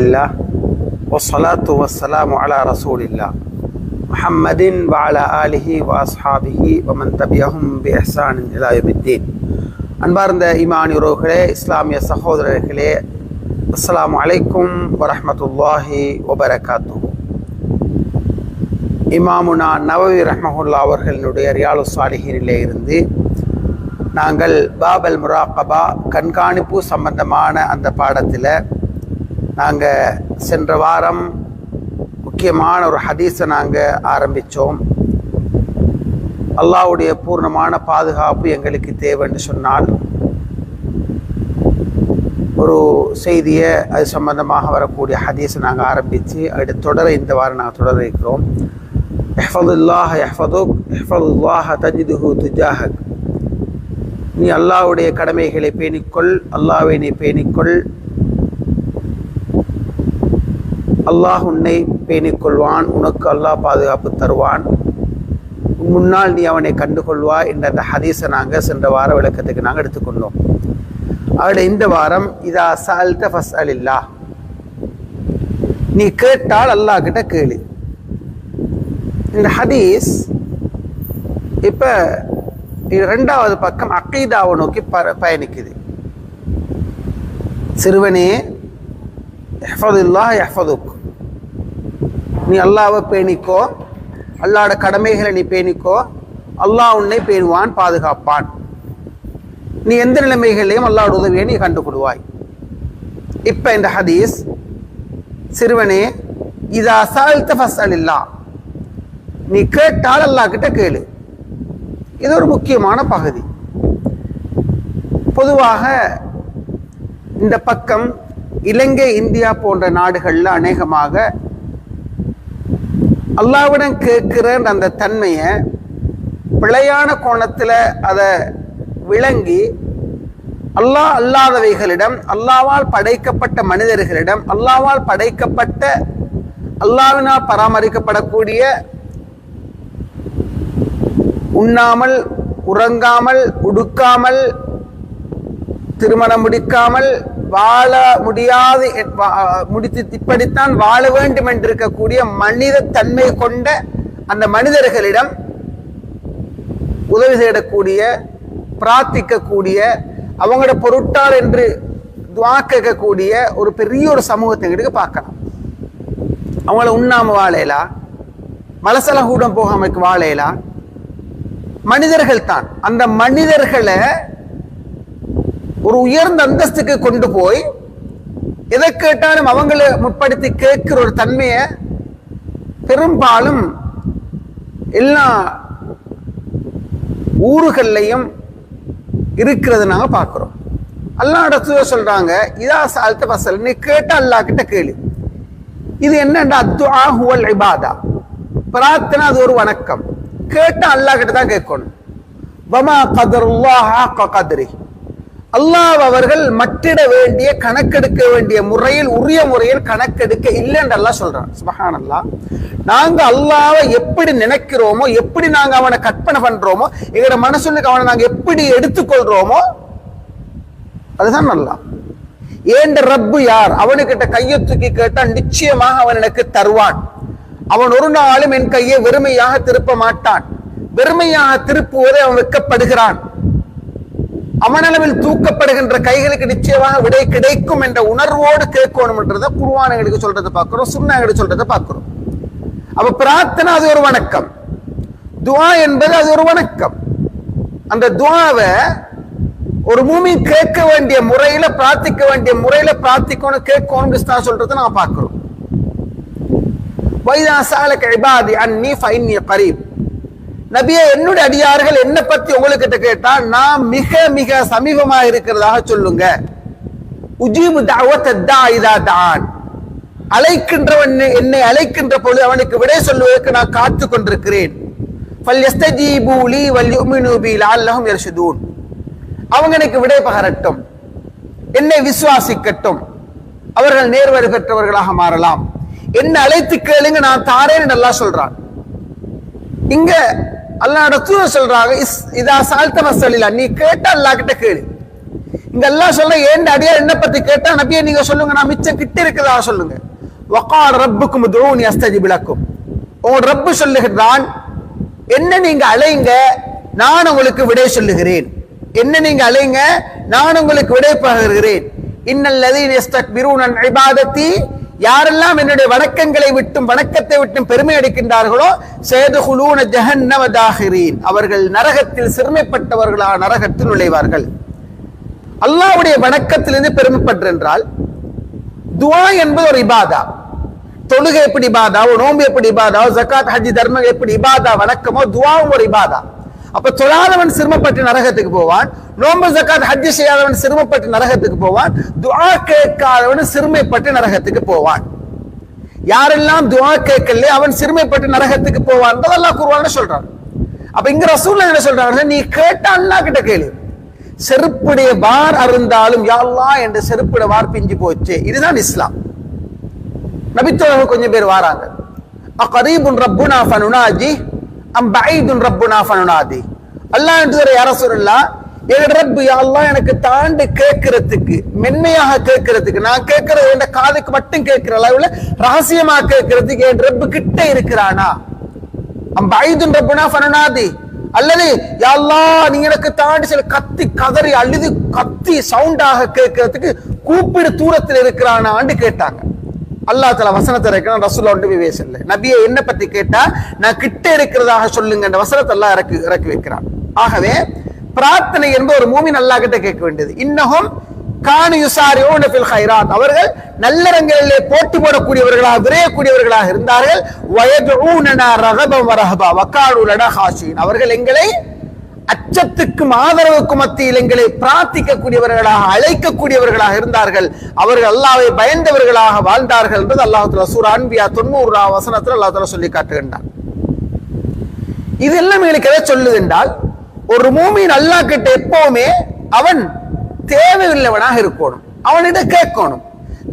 இல்லா ஒசலாத்து வசலாம் அலா ரசூல் வாஸ்ஹாபிஹி வமன் தபியஹும் பெஹசான் அன்பார்ந்த இமான் உறவுகளே இஸ்லாமிய சகோதரர்களே அஸ்லாம் அலைக்கும் வரமத்துல்லாஹி வபரகாத்து இமாமுனா நவவி ரஹமஹுல்லா அவர்களினுடைய ரியாலு சாலிஹினிலே இருந்து நாங்கள் பாபல் முராக்கபா கண்காணிப்பு சம்பந்தமான அந்த பாடத்தில் நாங்கள் சென்ற வாரம் முக்கியமான ஒரு ஹதீஸை நாங்கள் ஆரம்பித்தோம் அல்லாஹ்வுடைய பூர்ணமான பாதுகாப்பு எங்களுக்கு தேவைன்னு சொன்னால் ஒரு செய்தியை அது சம்பந்தமாக வரக்கூடிய ஹதீஸை நாங்கள் ஆரம்பித்து அது தொடர இந்த வாரம் நாங்கள் தொடர இருக்கிறோம். எஹ்ஃபதுல்லாஹ் எஹ்ஃபதுக் எஹ்ஃபதுல்லாஹ் தஜிதுஹு துஜாஹக். நீ அல்லாஹ்வுடைய கடமைகளை பேணிக்கொள் அல்லாவை நீ பேணிக்கொள் அல்லாஹ் உன்னை பேணிக்கொள்வான் உனக்கு அல்லாஹ் பாதுகாப்பு தருவான். முன்னால் நீ அவனை கண்டுகொள்வா என்ற அந்த ஹதீஸை நாங்கள் சென்ற வார விளக்கத்துக்கு நாங்கள் எடுத்துக்கொண்டோம். அவருடைய இந்த வாரம் இதா சால்த ஃபஸ் அலில்லா நீ கேட்டால் அல்லாஹ் கிட்ட கேளு. இந்த ஹதீஸ் இப்போ இரண்டாவது பக்கம் அக்கீதாவை நோக்கி ப பயணிக்குது. சிறுவனே எஃபதுல்லா எஃபதுக்கு நீ அல்லாவை பேணிக்கோ அல்லாட கடமைகளை நீ பேணிக்கோ அல்லாஹ் உன்னை பேணுவான் பாதுகாப்பான். நீ எந்த நிலைமைகளையும் அல்லாட உதவியை நீ கண்டுபிடுவாய். இப்ப இந்த ஹதீஸ் சிறுவனே இதா அசால்த்த ஃபஸ்அல் இல்லா நீ கேட்டால் அல்லாஹ் கிட்ட கேளு. இது ஒரு முக்கியமான பகுதி. பொதுவாக இந்த பக்கம் இலங்கை இந்தியா போன்ற நாடுகளில் அநேகமாக அல்லாவிடம் கேட்கிற அந்த தன்மையை பிழையான கோணத்தில் அதை விளங்கி அல்லாஹ் அல்லாதவைகளிடம் அல்லாவால் படைக்கப்பட்ட மனிதர்களிடம் அல்லாவால் படைக்கப்பட்ட அல்லாவினால் பராமரிக்கப்படக்கூடிய உண்ணாமல் உறங்காமல் உடுக்காமல் திருமணம் முடிக்காமல் வாழ முடியாது முடித்து இப்படித்தான் வாழ வேண்டும் என்று இருக்கக்கூடிய மனித தன்மை கொண்ட அந்த மனிதர்களிடம் உதவி தேடக்கூடிய பிரார்த்திக்கக்கூடிய அவங்களோட பொருட்டால் என்று துவா கேட்கக்கூடிய ஒரு பெரிய ஒரு சமூகத்தை எங்களுக்கு பார்க்கலாம். அவங்கள உண்ணாம வாழையலா மலசல கூடம் போகாமக்கு வாழையலா மனிதர்கள் தான். அந்த மனிதர்களை ஒரு உயர்ந்த அந்தஸ்துக்கு கொண்டு போய் எதை கேட்டாலும் அவங்கள முற்படுத்தி கேட்கிற ஒரு தன்மையை பெரும்பாலும் எல்லா ஊர்கள்லையும் இருக்கிறது நாங்க பார்க்கிறோம். அல்லாட தூய சொல்றாங்க இதா சால்த்த பசல் நீ கேட்ட அல்லா கிட்ட கேளு. இது என்னண்டா? அத்துஆ ஹுவல் இபாதா. பிரார்த்தனை அது ஒரு வணக்கம். கேட்ட அல்லா கிட்ட தான் கேட்கணும். வமா கதருல்லாஹ் ஹக்க அல்லாஹ் அவர்கள் மட்டிட வேண்டிய கணக்கெடுக்க வேண்டிய முறையில் உரிய முறையில் கணக்கெடுக்க இல்லைன்னு அல்லாஹ் சொல்றான். சுபஹான் அல்லாஹ் நாங்க அல்லாவை எப்படி நினைக்கிறோமோ எப்படி நாங்க அவனை கற்பனை பண்றோமோ எங்களோட மனசுக்கு அவனை நாங்க எப்படி எடுத்துக்கொள்றோமோ அதுதான் நல்லா. ஏண்ட ரப்பு யார்? அவனுக்கிட்ட கையை தூக்கி கேட்டால் நிச்சயமாக அவன் எனக்கு தருவான். அவன் ஒரு நாளும் என் கையை வெறுமையாக திருப்ப மாட்டான். வெறுமையாக திருப்புவதை அவன் வெக்கப்படுகிறான் அவனளவில் தூக்கப்படுகின்ற கைகளுக்கு நிச்சயமாக விடை கிடைக்கும் என்ற உணர்வோடு கேட்கணும்ன்றத குருவானங்களுக்கு சொல்றதை பார்க்கிறோம் சுண்ணாங்களுக்கு சொல்றதை பார்க்கிறோம். அப்ப பிரார்த்தனை அது ஒரு வணக்கம். துவா என்பது அது ஒரு வணக்கம். அந்த துவாவை ஒரு மூமி கேட்க வேண்டிய முறையில பிரார்த்திக்க வேண்டிய முறையில பிரார்த்திக்கணும் கேட்கணும் தான் சொல்றதை நான் பார்க்கிறோம். வைதாசாலக இபாதி அன்னி ஃபைன்னி கரீப். நபியே என்னுடைய அடியார்கள் என்ன பத்தி உங்களுக்கிட்ட கேட்டா நான் மிக மிக சமீபமா இருக்கிறதாக சொல்லுங்க. உஜீபு தான் அழைக்கின்றவன் என்னை அழைக்கின்ற பொழுது அவனுக்கு விடை சொல்வதற்கு நான் காத்து கொண்டிருக்கிறேன். அவங்க எனக்கு விடை பகரட்டும். என்னை விசுவாசிக்கட்டும். அவர்கள் நேர்வரி பெற்றவர்களாக மாறலாம். என்ன அழைத்து கேளுங்க நான் தாரேன்னு நல்லா சொல்றான். இங்க அல்லாட தூர சொல்றாங்க இஸ் இதா சால்த்த மசலிலா நீ கேட்ட அல்லா கிட்ட கேளு. இங்க எல்லாம் சொல்ல ஏன் அடியா என்ன பத்தி கேட்டா நபியை நீங்க சொல்லுங்க நான் மிச்சம் கிட்ட இருக்குதா சொல்லுங்க. வக்கால் ரப்புக்கும் துரோனி அஸ்தஜி விளக்கும் உன் ரப்பு சொல்லுகிறான் என்ன நீங்க அலைங்க நான் உங்களுக்கு விடை சொல்லுகிறேன். என்ன நீங்க அலைங்க நான் உங்களுக்கு விடை பகிர்கிறேன். இன்னல்லதீன் யஸ்தக்பிரூன அன் இபாதத்தி யாரெல்லாம் என்னுடைய வணக்கங்களை விட்டும் வணக்கத்தை விட்டும் பெருமை அடிக்கின்றார்களோ சேதுகுலூன ஜஹன்னம தாஹிரீன் அவர்கள் நரகத்தில் சிறுமைப்பட்டவர்களா நரகத்தில் நுழைவார்கள். அல்லாஹ்வுடைய வணக்கத்திலிருந்து பெருமைப்பட்டென்றால் துவா என்பது ஒரு இபாதா. தொழுகை எப்படி இபாதாவோ நோம்பு எப்படி இபாதாவோ ஜக்காத் ஹஜ்ஜி தர்மம் எப்படி இபாதா? வணக்கமோ துவாவும் ஒரு இபாதா. அப்ப தொழாதவன் சிரமப்பட்டு நரகத்துக்கு போவான். நோம்பு ஜக்காத் ஹஜ்ஜி செய்யாதவன் சிரமப்பட்டு நரகத்துக்கு போவான். துவா கேட்காதவன் சிறுமைப்பட்டு நரகத்துக்கு போவான். யாரெல்லாம் துவா கேட்கல அவன் சிறுமைப்பட்டு நரகத்துக்கு போவான். அல்லாஹ் குர்ஆன்ல சொல்றான். அப்ப இங்க ரசூல் என்ன சொல்றாங்க நீ கேட்ட அல்லாஹ் கிட்ட கேளு. செருப்புடைய வார் அருந்தாலும் யாழ்லா என்று செருப்புட வார் பிஞ்சு போச்சு. இதுதான் இஸ்லாம். நபித்தோழர்கள் கொஞ்சம் பேர் வாராங்க. அகரீபுன் ரப்புனா ஃபனுனாஜி அம் பைதுன் ரப்புனா ஃபனுனாதி. அல்லாஹ் என்று யார சொல்லலாம் என் ரப்பு எனக்கு தாண்டி கேட்கறதுக்கு மென்மையாக கேட்கறதுக்கு நான் கேட்கறது என் காதுக்கு மட்டும் கேட்கிற அளவுல ரகசியமா கேட்கறதுக்கு என் ரப்பு கிட்ட இருக்கிறானா? அம் பைதுன் ரப்புனா ஃபனுனாதி. அல்லது யாழ்லா நீ எனக்கு தாண்டி சில கத்தி கதறி அழுது கத்தி சவுண்டாக கேட்கறதுக்கு கூப்பிடு தூரத்தில் இருக்கிறானான்னு கேட்டாங்க. அல்லா தலா வசனத்தை இருக்கிறான் ரசூல்லா ஒன்று பேசல நபியை என்ன பத்தி கேட்டா நான் கிட்ட இருக்கிறதாக சொல்லுங்க என்ற வசனத்தை எல்லாம் இறக்கி இறக்கி வைக்கிறான். ஆகவே பிரார்த்தனை என்பது ஒரு மூமின் நல்லா கிட்ட கேட்க வேண்டியது. இன்னமும் கானு யுசாரியோன ஃபில் ஹைராத் அவர்கள் நல்லறங்களிலே போட்டி போடக்கூடியவர்களாக விரையக்கூடியவர்களாக இருந்தார்கள். வயதுஊனனா ரகபம் வரஹபா வக்காடு லனா அவர்கள் எங்களை அச்சத்துக்கும் ஆதரவுக்கும் மத்தியில் எங்களை பிரார்த்திக்கக்கூடியவர்களாக அழைக்கக்கூடியவர்களாக இருந்தார்கள். அவர்கள் அல்லாவை பயந்தவர்களாக வாழ்ந்தார்கள் என்பது அல்லாஹத்துல சூர் அன்பியா தொண்ணூறு வசனத்தில் அல்லாஹ் தலா சொல்லி காட்டுகின்றான். இது எல்லாம் எங்களுக்கு எதை சொல்லுது என்றால் ஒரு மூமியின் அல்லா கிட்ட எப்பவுமே அவன் தேவையுள்ளவனாக இருக்கணும். அவனிட கேட்கணும்.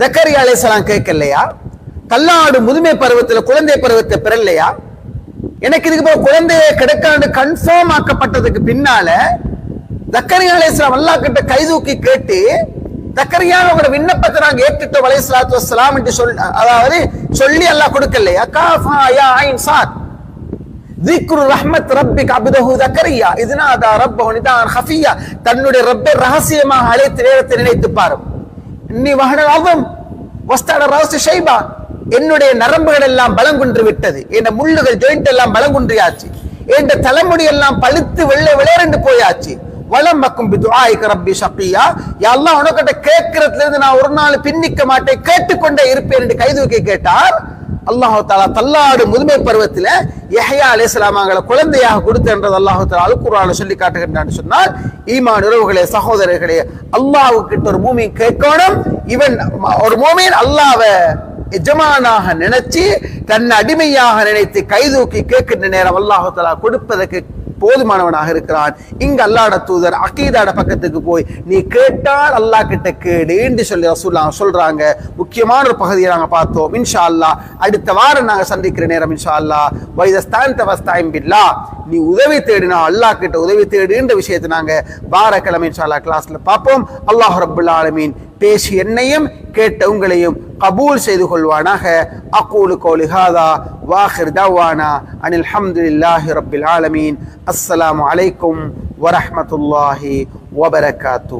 தக்கரி அலைசலாம் கேட்கலையா? கல்லாடு முதுமை பருவத்துல குழந்தை பருவத்தை பெறலையா? எனக்கு இதுக்கு போக குழந்தையை கிடைக்காண்டு கன்ஃபார்ம் ஆக்கப்பட்டதுக்கு பின்னால தக்கரி அலைஸ்லாம் அல்லா கிட்ட கைதூக்கி கேட்டு தக்கரியான ஒரு விண்ணப்பத்தை நாங்க ஏற்றுட்டோம் வலை சலாத்து வசலாம் என்று சொல் அதாவது சொல்லி அல்லாஹ் கொடுக்கலையா? காஃபா யா ஐன் சாத். ذكر ரஹ்மத் ரப்பிக் அப்தஹு தக்கரியா இதுனாதா ரப்பஹு நிதான் ஹஃபியா தன்னுடைய ரப்பை ரகசியமாக அழைத்து நேரத்தை நினைத்து பாரும் இன்னி வஹனல் அஸம் வஸ்தட ரௌஸ் ஷைபா என்னுடைய நரம்புகள் எல்லாம் பலங்குன்று விட்டது என் முள்ளுகள் ஜாயிண்ட் எல்லாம் பலங்குன்றியாச்சு என் தலைமுடி எல்லாம் பழுத்து வெள்ளை விளையாண்டு போயாச்சு வளம் மக்கும் பிதுஆயிக ரப்பி ஷக்கியா எல்லாம் உனக்கிட்ட கேட்கறதுல இருந்து நான் ஒரு நாள் பின்னிக்க மாட்டேன் கேட்டுக்கொண்டே இருப்பேன் என்று கைதூக்கி கேட்டார் அல்லாஹு தாலா தள்ளாடு முதுமை பருவத்தில் யஹ்யா அலைஹிஸ்ஸலாமங்களை குழந்தையாக கொடுத்தன்றது அல்லாஹு தாலா அல் சொல்லி காட்டுகின்றான்னு சொன்னால் ஈமான் உறவுகளே சகோதரர்களே அல்லாஹ் கிட்ட ஒரு மூமி கேட்கணும். இவன் ஒரு மூமியின் அல்லாவை எஜமானாக நினைச்சு தன்னை அடிமையாக நினைத்து கைதூக்கி கேட்கின்ற நேரம் அல்லாஹு தலா கொடுப்பதற்கு போதுமானவனாக இருக்கிறான். இங்க அல்லாட தூதர் அக்கீதாட பக்கத்துக்கு போய் நீ கேட்டால் அல்லாஹ் கிட்ட கேடுன்னு சொல்லி ரசூல்லா சொல்றாங்க. முக்கியமான ஒரு பகுதியை நாங்கள் பார்த்தோம். இன்ஷா அல்லாஹ் அடுத்த வாரம் நாங்கள் சந்திக்கிற நேரம் இன்ஷா அல்லாஹ் வைதஸ்தான் தவஸ்தாயம் பில்லா நீ உதவி தேடினா அல்லாஹ் கிட்ட உதவி தேடுன்ற விஷயத்தை நாங்கள் வாரக்கிழமை இன்ஷா அல்லா கிளாஸ்ல பார்ப்போம். அல்லாஹ் ரபுல்லா ஆலமீன் பேசி என்னையும் கேட்ட உங்களையும் கபூல் செய்து கொள்வானாக அக்கூலு கௌலி ஹாதா வாஹிர் தவானா அனில் ஹம்துலில்லாஹி ரப்பில் ஆலமீன் அஸ்ஸலாமு அலைக்கும் வரஹ்மத்துல்லாஹி வபரகாத்து